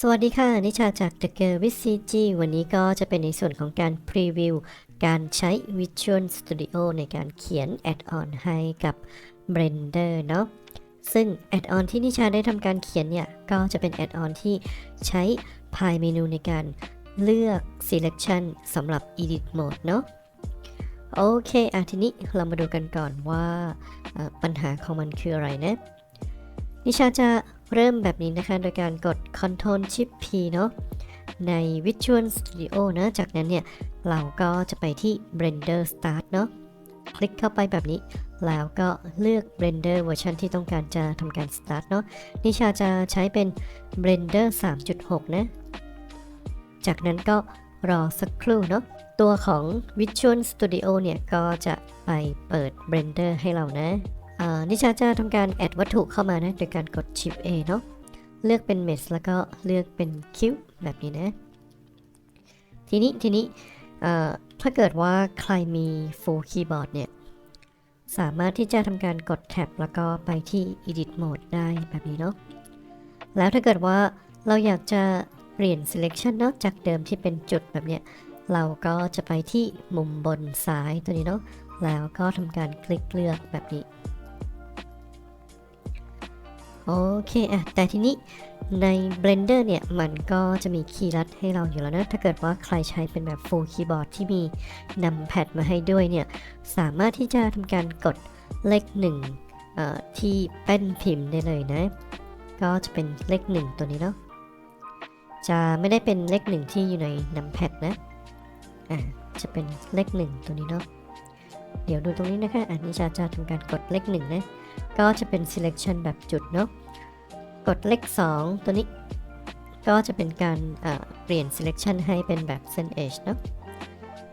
สวัสดีค่ะ นิชาจาก The Girl with CG วันนี้ก็จะเป็นในส่วนของการพรีวิว การใช้ Visual Studio ในการเขียนแอดออนให้กับ Blender เนาะซึ่งแอดออนที่นิชาได้ทำการเขียนเนี่ย ก็จะเป็นแอดออนที่ใช้พายเมนูในการเลือก Selection สำหรับ Edit Mode เนาะโอเคอะทีนี้เรามาดูกันก่อนว่าปัญหาของมันคืออะไรนะ นิชาจะเริ่มแบบนี้นะคะ โดยการกด Ctrl Shift P เนาะใน Visual Studio นะจากนั้นเนี่ย เราก็จะไปที่ Blender Start เนาะคลิกเข้าไปแบบนี้ แล้วก็เลือก Blender เวอร์ชันที่ต้องการจะทำการ Start เนาะนิชาจะใช้เป็น Blender 3.6 นะ จากนั้นก็รอสักครู่เนาะตัวของ Visual Studio เนี่ย ก็จะไปเปิด Blender ให้เรานะ นิชาจะทำการแอดวัตถุเข้ามานะ โดยการกด Shift A เนาะเลือกเป็น Mesh แล้วก็เลือกเป็น Cube แบบนี้นะ ทีนี้ทีนี้ถ้าเกิดว่าใครมี Full Keyboard เนี่ย สามารถที่จะทำการกดแท็บแล้วก็ไปที่ Edit Mode ได้แบบนี้เนาะแล้วถ้าเกิดว่าเราอยากจะเปลี่ยน Selection เนาะจากเดิมที่เป็นจุดแบบเนี้ยเราก็จะไปที่มุมบนซ้ายตัวนี้เนาะแล้วก็ทำการคลิกเลือกแบบนี้ โอเคอะแต่ทีนี้ใน Blender เนี่ยมันก็จะมีคีย์ลัดให้เราอยู่แล้วนะ ถ้าเกิดว่าใครใช้เป็นแบบ Full Keyboard ที่มีนำแพดมาให้ด้วยเนี่ย สามารถที่จะทำการกดเลขหนึ่งเอ่อที่แป้นพิมพ์ได้เลยนะ ก็จะเป็นเลขหนึ่งตัวนี้เนาะจะไม่ได้เป็นเลขหนึ่งที่อยู่ในนำแพดนะอ่าจะเป็นเลขหนึ่งตัวนี้เนาะเดี๋ยวดูตรงนี้นะคะอันนี้จะจะทำการกดเลขหนึ่งนะ ก็จะเป็น selection แบบจุดเนาะ กดเลข 2 ตัวนี้ ก็จะเป็นการเปลี่ยน selection ให้เป็นแบบเส้น edge เนาะ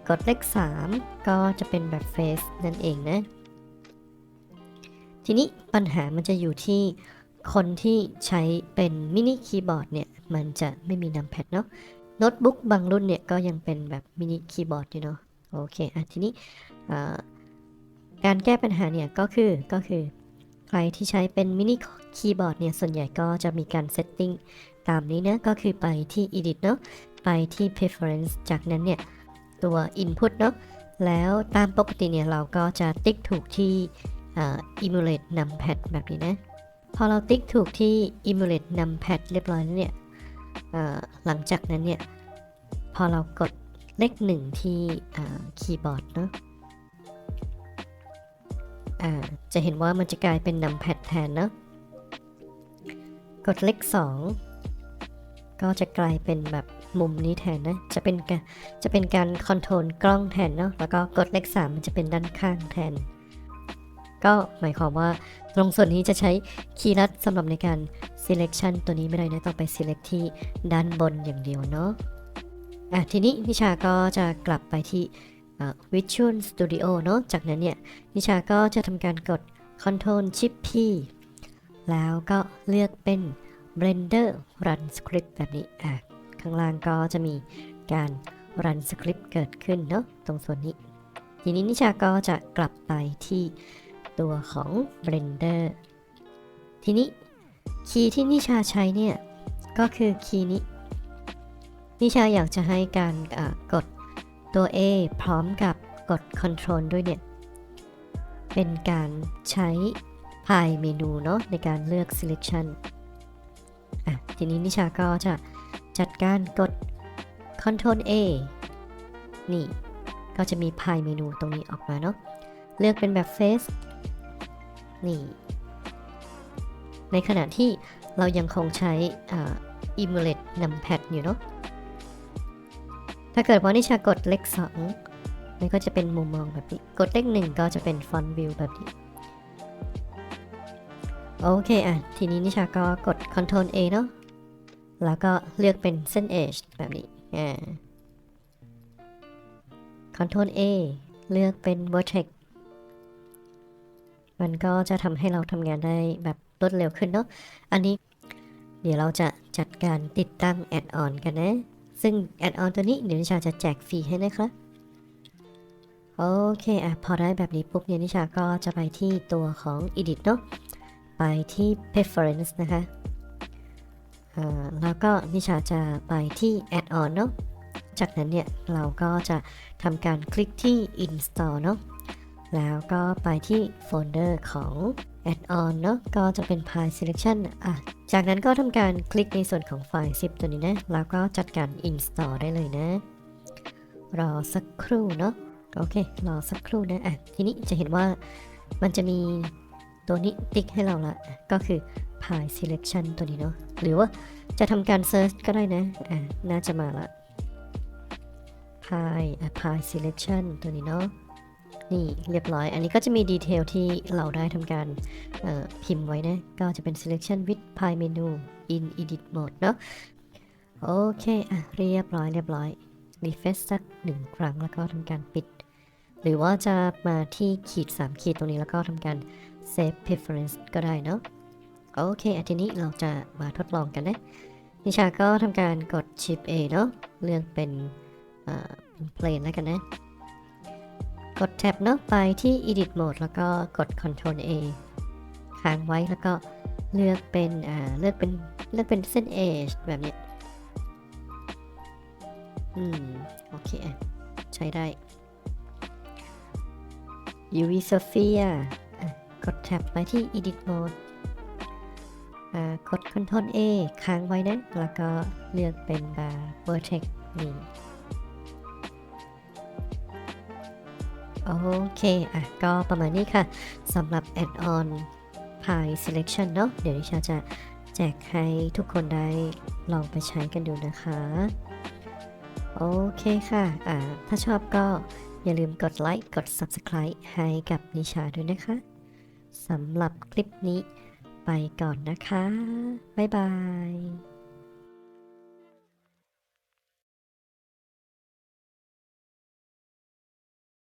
กดเลข 3 ก็จะเป็นแบบ face นั่นเองนะ ทีนี้ปัญหามันจะอยู่ที่คนที่ใช้เป็นมินิคีย์บอร์ดเนี่ย มันจะไม่มีนัมแพดเนาะโน้ตบุ๊กบางรุ่นเนี่ย ก็ยังเป็นแบบมินิคีย์บอร์ดอยู่เนาะโอเคอะทีนี้การแก้ปัญหาเนี่ย ก็คือก็คือ ใครที่ใช้เป็นมินิคีย์บอร์ดเนี่ย ส่วนใหญ่ก็จะมีการเซตติ้งตามนี้นะ ก็คือไปที่ Edit เนาะไปที่ Preference จากนั้นเนี่ย ตัว Input เนาะแล้วตามปกติเนี่ย เราก็จะติ๊กถูกที่อ่า Emulate Numpad แบบนี้นะ พอเราติ๊กถูกที่ Emulate Numpad เรียบร้อยแล้วเนี่ยหลังจากนั้นเนี่ย พอเรากดเลขหนึ่งที่คีย์บอร์ดเนาะ อ่าจะเห็นว่ามันจะกลายเป็นนำแพดแทนเนาะกดเลข2 ก็จะกลายเป็นแบบมุมนี้แทนนะ จะเป็นการจะเป็นการคอนโทรลกล้องแทนเนาะ แล้วก็กดเลข3มันจะเป็นด้านข้างแทน ก็หมายความว่าตรงส่วนนี้จะใช้คีย์ลัดสำหรับในการ selection ตัวนี้ไม่ได้นะ ต้องไป select ที่ด้านบนอย่างเดียวเนาะอะทีนี้นิชาก็จะกลับไปที่ Visual Studio เนอะจากนั้นเนี่ย นิชาก็จะทำการกด Ctrl Shift P แล้วก็เลือกเป็น Blender Run Script แบบนี้อะข้างล่างก็จะมีการ Run Script เกิดขึ้นเนาะตรงส่วนนี้ ทีนี้นิชาก็จะกลับไปที่ตัวของ Blender ทีนี้คีย์ที่นิชาใช้เนี่ย ก็คือคีย์นี้ นิชาอยากจะให้การกด ตัว A พร้อมกับกด Control ด้วยเนี่ย เป็นการใช้พายเมนูเนาะในการเลือก selection อะทีนี้นิชาก็จะจัดการกด Control A นี่ ก็จะมีพายเมนูตรงนี้ออกมาเนาะ เลือกเป็นแบบ Face นี่ ในขณะที่เรายังคงใช้อ่า Emulate Numpad อยู่เนาะ ถ้าเกิดว่านิชากดเลข2มันก็จะเป็นมุมมองแบบนี้ กดเลข1ก็จะเป็นฟอนต์วิวแบบนี้ โอเคอะ ทีนี้นิชาก็กด Ctrl A เนาะ แล้วก็เลือกเป็นเส้น Edge แบบนี้อ่า Ctrl A เลือกเป็น Vertex มันก็จะทำให้เราทำงานได้แบบรวดเร็วขึ้นเนาะ อันนี้เดี๋ยวเราจะจัดการติดตั้งแอดออนกันนะ ซึ่งแอดออนตัวนี้เดี๋ยวนิชาจะแจกฟรีให้นะครับโอเคอะพอได้แบบนี้ปุ๊บเนี่ยนิชาก็จะไปที่ตัวของ Edit เนาะไปที่ Preference นะคะอ่าแล้วก็นิชาจะไปที่ add-on เนาะจากนั้นเนี่ยเราก็จะทำการคลิกที่ install เนาะแล้วก็ไปที่โฟลเดอร์ของ add-on เนาะก็จะเป็น file selection อะ จากนั้นก็ทำการคลิกในส่วนของไฟล์ zip ตัวนี้นะ แล้วก็จัดการ install ได้เลยนะ รอสักครู่เนาะ โอเค รอสักครู่นะอะทีนี้จะเห็นว่ามันจะมีตัวนี้ติ๊กให้เราละ ก็คือ file selection ตัวนี้เนาะ หรือว่าจะทำการ search ก็ได้นะ อะ น่าจะมาละ pie a pie selection ตัวนี้เนาะ นี่เรียบร้อย อันนี้ก็จะมีดีเทลที่เราได้ทำการพิมพ์ไว้นะ ก็จะเป็น selection with pie menu in edit mode เนาะโอเค อะ เรียบร้อย เรียบร้อย refresh สักหนึ่งครั้งแล้วก็ทำการปิด หรือว่าจะมาที่ขีด 3 ขีดตรงนี้แล้วก็ทำการ save preference ก็ได้เนาะโอเคอทีนี้เราจะมาทดลองกันนะ นิชาก็ทำการกด Shift A เนาะเลือกเป็นอ่าเป็น plane แล้วกันนะ กดแท็บเนาะไปที่ edit mode แล้วก็กด Ctrl A ค้างไว้แล้วก็เลือกเป็นอ่าเลือกเป็นเลือกเป็นเส้น edge แบบนี้อืม โอเค ใช้ได้ UV Sphere อะกดแท็บไปที่ edit mode อ่ากด Ctrl A ค้างไว้นะ แล้วก็เลือกเป็นอ่า vertex นี่ โอเค อะ ก็ประมาณนี้ค่ะสำหรับ add-on Pie Selection เนาะเดี๋ยวนิชาจะแจกให้ทุกคนได้ลองไปใช้กันดูนะคะ โอเคค่ะ อ่า ถ้าชอบก็อย่าลืมกดไลค์ กด Subscribe ให้กับนิชาด้วยนะคะสำหรับคลิปนี้ไปก่อนนะคะ บ๊ายบาย